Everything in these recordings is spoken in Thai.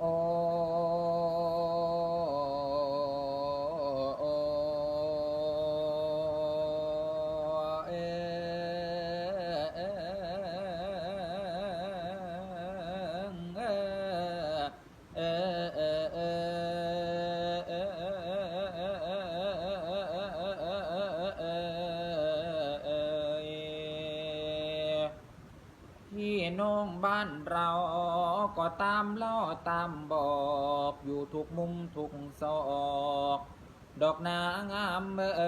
โพี่น้องบ้านเราก็ตามเล่าตามบอกอยู่ทุกมุมทุกซอก ดอกนางามเอ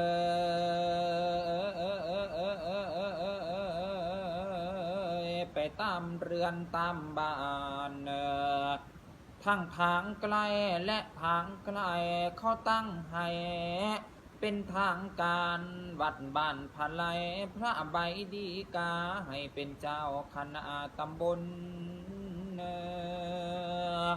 ยไปตามเรือนตามบ้านเออทั้งทางไกลและทางไกลเขาตั้งให้ เป็นทางการวัดบ้านพลายพระใบดีกาให้เป็นเจ้าคณะตำบลเอ่อ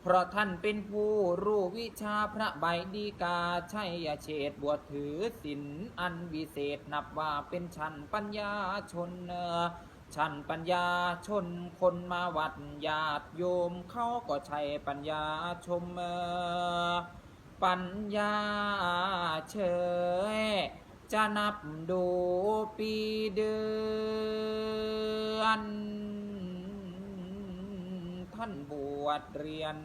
เพราะท่านเป็นผู้รู้วิชาพระใบดีกาชัยเฉดบวชถือศีลอันวิเศษนับว่าเป็นชั้นปัญญาชนชั้นปัญญาชนคนมาวัดญาติโยมเขาก็ใช้ปัญญาชมเอ ปัญญาเฉย จะนับดูปีเดือนท่านบวชเรียน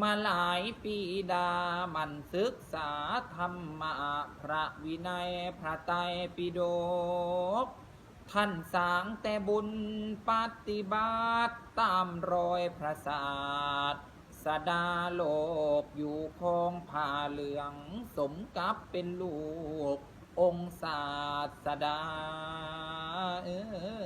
มาหลายปีดามันศึกษาธรรมะพระวินัยพระไตรปิฎกท่านสางแต่บุญปฏิบัติตามรอยพระศาสตร์ สดาโลกอยู่คงผ้าเหลือง สมกับเป็นลูก องศาสดาเออ